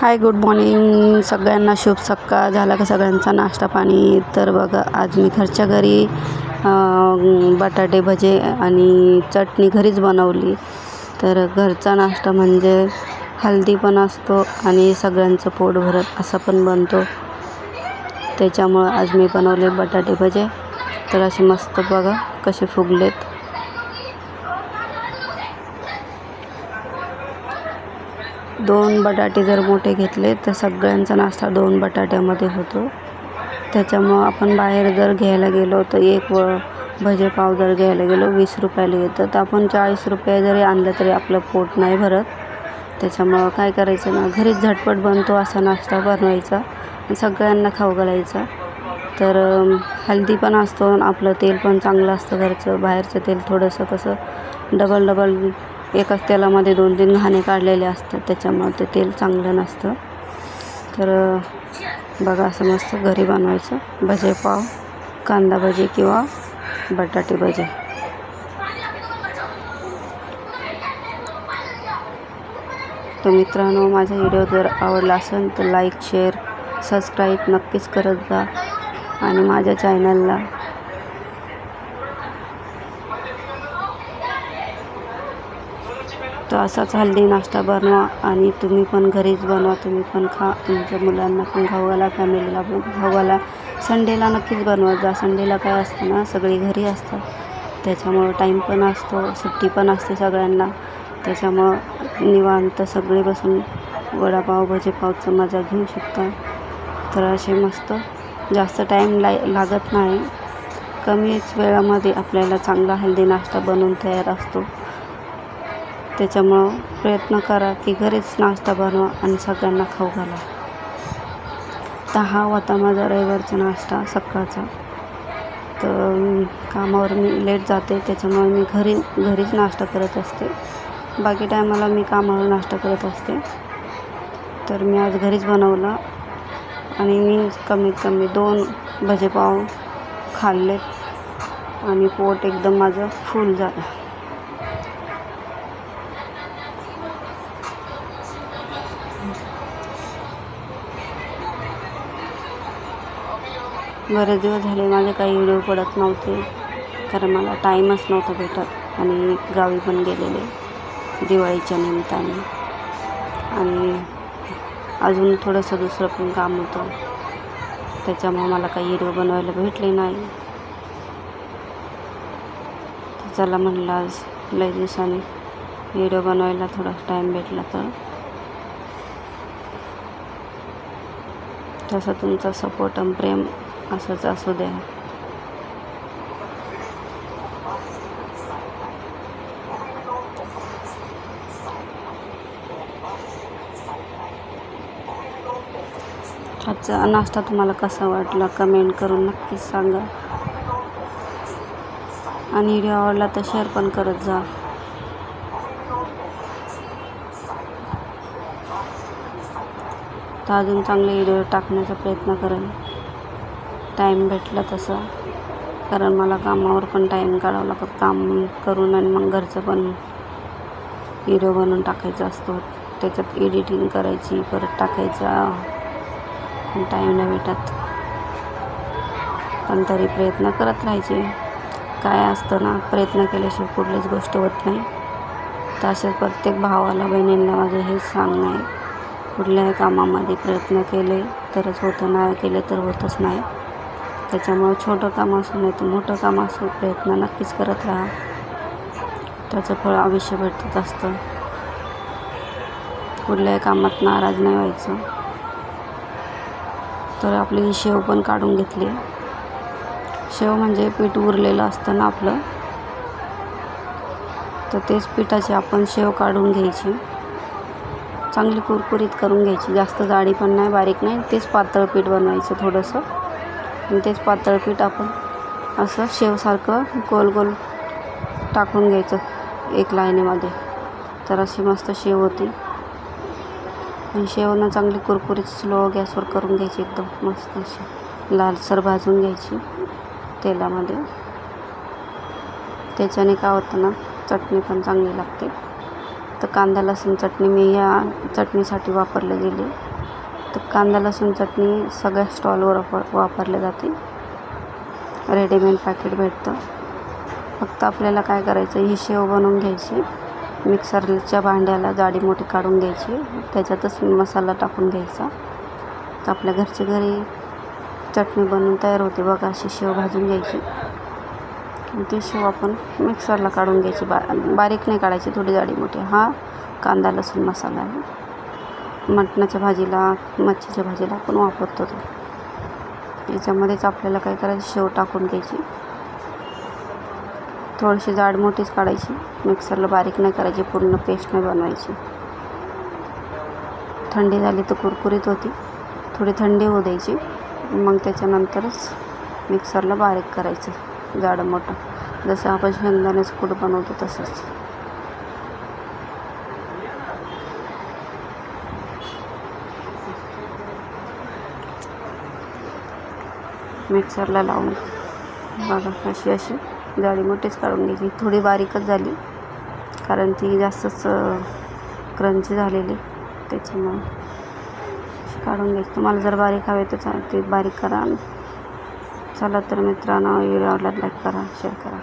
Hi good morning सगळ्यांना शुभ सकाळ. झाला का सगळ्यांचा नाश्ता पाणी? तर बघा आज मी घरच्या घरी बटाटे भजे आणि चटणी घरीच बनवली. तर घरचा नाश्ता म्हणजे हल्दी पण असतो आणि सगळ्यांचं पोट भरत असा पण बनतो. त्याच्यामुळं आज मी बनवले बटाटे भजे. तर असे मस्त बघा कसे फुगलेत. दोन बटाटे जर मोठे घेतले तर सगळ्यांचा नाश्ता दोन बटाट्यामध्ये होतो. त्याच्यामुळं आपण बाहेर जर घ्यायला गेलो तर एक व भजे पाव जर घ्यायला गेलो वीस रुपयाला येतं तर आपण चाळीस रुपये जरी आणलं तरी आपलं पोट नाही भरत. त्याच्यामुळं काय करायचं ना घरीच झटपट बनतो असा नाश्ता बनवायचा सगळ्यांना खाऊ घालायचा. तर हेल्दी पण असतो आणि आपलं तेल पण चांगलं असतं घरचं. बाहेरचं तेल थोडंसं कसं डबल डबल एकाच तेलामध्ये दोन तीन घाणे काढलेले असतात त्याच्यामुळं ते तेल चांगलं नसतं. तर बघा असं मस्त घरी बनवायचं. भजे पाव कांदा भजी किंवा बटाटे भजे. तर मित्रांनो माझा व्हिडिओ जर आवडला असेल तर लाईक शेअर सबस्क्राईब नक्कीच करत जा. आणि माझ्या चॅनलला तर असाच हल्दी नाश्ता बनवा आणि तुम्ही पण घरीच बनवा तुम्ही पण खा. तुमच्या मुलांना पण खाऊ घाला फॅमिलीला पण खाऊ घाला संडेला नक्कीच बनवत जा संडेला काय असतं ना सगळी घरी असतात. त्याच्यामुळं टाईम पण असतो सुट्टी पण असते सगळ्यांना. त्याच्यामुळं निवांत सगळे बसून वडापाव भजेपावचं मजा घेऊ शकता. तर असे मस्त. जास्त टाईम ला लागत नाही. कमीच वेळामध्ये आपल्याला चांगला हेल्दी नाश्ता बनवून तयार असतो. त्याच्यामुळं प्रयत्न करा की घरीच नाश्ता बनवा आणि सगळ्यांना खाऊ घाला. तर हा होता माझा रविवारचा नाश्ता सकाळचा. तर कामावर मी लेट जाते त्याच्यामुळे मी घरी घरीच नाश्ता करत असते. बाकी टायमाला मी कामावर नाश्ता करत असते. तर मी आज घरीच बनवला आणि मी कमीत कमी दोन भजेपाव खाल्ले आणि पोट एकदम माझं फुल झालं. बरेच दिवस झाले. माझे काही व्हिडिओ पडत नव्हते. कारण मला टाईमच नव्हता भेटत. आणि गावी पण गेलेले. दिवाळीच्या निमित्ताने. आणि अजून थोडंसं दुसरं पण काम होतं. त्याच्यामुळं मला काही व्हिडिओ बनवायला भेटले नाही. चला म्हणलं आज लय दिवसाने व्हिडिओ बनवायला थोडा टाईम भेटला तर. तसं तुमचा सपोर्ट आणि प्रेम असंच असू द्या. आजचा नाश्ता तुम्हाला कसा वाटला कमेंट करून नक्कीच सांगा. आणि व्हिडिओ आवडला तर शेअर पण करत जा. तर अजून चांगले व्हिडिओ टाकण्याचा प्रयत्न करेन. टाईम भेटला तसं. कारण मला कामावर पण टाईम काढावा लागत. काम करून आणि मग घरचं पण हिरो बनवून टाकायचा असतो. त्याच्यात एडिटिंग करायची परत टाकायचा. टाईम नाही भेटत. पण तरी प्रयत्न करत राहायचे. काय असतं ना प्रयत्न केल्याशिवाय कुठलीच गोष्ट होत नाही. तर अशा प्रत्येक भावाला बहिणींना माझं हेच सांगणं आहे. कुठल्याही कामामध्ये प्रयत्न केले तरच होतं नाही केले तर होतच नाही. त्याच्यामुळं छोटं काम असू नाही तर मोठं काम असू प्रयत्न नक्कीच करत राहा. त्याचं फळ आयुष्य भेटत असतं. कुठल्याही कामात नाराज नाही व्हायचं. तर आपली शेव पण काढून घेतली. शेव म्हणजे पीठ उरलेलं असतं ना आपलं. तर तेच पिठाची आपण शेव काढून घ्यायची. चांगली कुरकुरीत करून घ्यायची. जास्त जाडी पण नाही बारीक नाही. तेच पातळ पीठ बनवायचं थोडंसं. आणि तेच पातळ पीठ आपण असं शेवसारखं गोल गोल टाकून घ्यायचं एक लाईनीमध्ये. तर अशी मस्त शेव होती. आणि शेवनं चांगली कुरकुरीत स्लो गॅसवर करून घ्यायची एकदम मस्त अशी. लालसर भाजून घ्यायची तेलामध्ये. त्याच्याने काय होतं ना चटणी पण चांगली लागते. तर कांदा लसूण चटणी मी या चटणीसाठी वापरली गेली. कांदा लसूण चटणी सगळ्या स्टॉलवर वापर वापरली जाते. रेडीमेड पॅकेट भेटतं. फक्त आपल्याला काय करायचं ही शेव बनवून घ्यायची. मिक्सरच्या भांड्याला जाडी मोठी काढून घ्यायची. त्याच्यातच मसाला टाकून घ्यायचा. तर आपल्या घरच्या घरी चटणी बनवून तयार होते बघा अशी शेव भाजून घ्यायची. ती शेव आपण मिक्सरला काढून घ्यायची. बा बारीक नाही काढायची थोडी जाडी मोठी. हा कांदा लसूण मसाला आहे. मटणाच्या भाजीला मच्छीच्या भाजीला आपण वापरतो तो. याच्यामध्येच आपल्याला काय करायचं शेव टाकून घ्यायची. थोडीशी जाड मोठीच काढायची. मिक्सरला बारीक नाही करायची पूर्ण पेस्ट नाही बनवायची. थंडी झाली तर कुरकुरीत होती. थोडी थंडी होऊ द्यायची. मग त्याच्यानंतरच मिक्सरला बारीक करायचं जाडं मोठं. जसं आपण शेंगदाण्याचं कूट बनवतो तसंच. मिक्सरला लावून. बघा अशी अशी जाळी मोठीच काढून घ्यायची थोडी बारीकच झाली. कारण ती जास्तच क्रंची झालेली. त्याच्यामुळे काढून घ्यायची. तुम्हाला जर बारीक हवे तर चा ते बारीक करा. चला तर मित्रांनो व्हिडिओ आवडला लाईक करा शेअर करा.